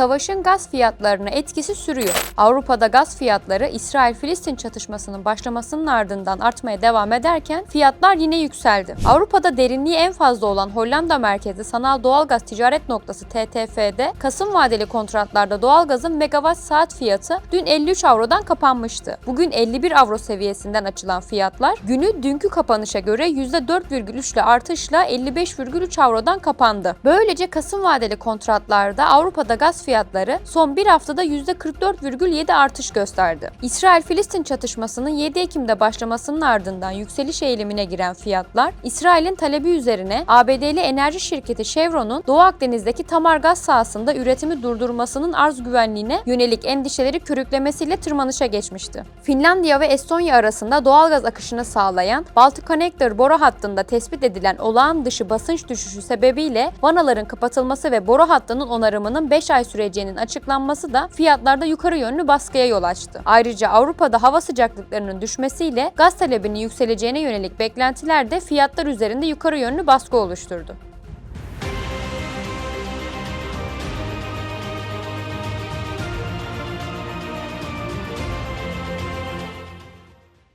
Savaşın gaz fiyatlarına etkisi sürüyor. Avrupa'da gaz fiyatları İsrail-Filistin çatışmasının başlamasının ardından artmaya devam ederken fiyatlar yine yükseldi. Avrupa'da derinliği en fazla olan Hollanda merkezli sanal doğalgaz ticaret noktası TTF'de Kasım vadeli kontratlarda doğalgazın megawatt saat fiyatı dün 53 avrodan kapanmıştı. Bugün 51 avro seviyesinden açılan fiyatlar günü dünkü kapanışa göre %4,3'le artışla 55,3 avrodan kapandı. Böylece Kasım vadeli kontratlarda Avrupa'da gaz fiyatları son bir haftada %44,7 artış gösterdi. İsrail-Filistin çatışmasının 7 Ekim'de başlamasının ardından yükseliş eğilimine giren fiyatlar, İsrail'in talebi üzerine ABD'li enerji şirketi Chevron'un Doğu Akdeniz'deki Tamar gaz sahasında üretimi durdurmasının arz güvenliğine yönelik endişeleri körüklemesiyle tırmanışa geçmişti. Finlandiya ve Estonya arasında doğalgaz akışını sağlayan Baltic Connector boru hattında tespit edilen olağan dışı basınç düşüşü sebebiyle vanaların kapatılması ve boru hattının onarımının 5 ay süreceğinin açıklanması da fiyatlarda yukarı yönlü baskıya yol açtı. Ayrıca Avrupa'da hava sıcaklıklarının düşmesiyle gaz talebinin yükseleceğine yönelik beklentiler de fiyatlar üzerinde yukarı yönlü baskı oluşturdu.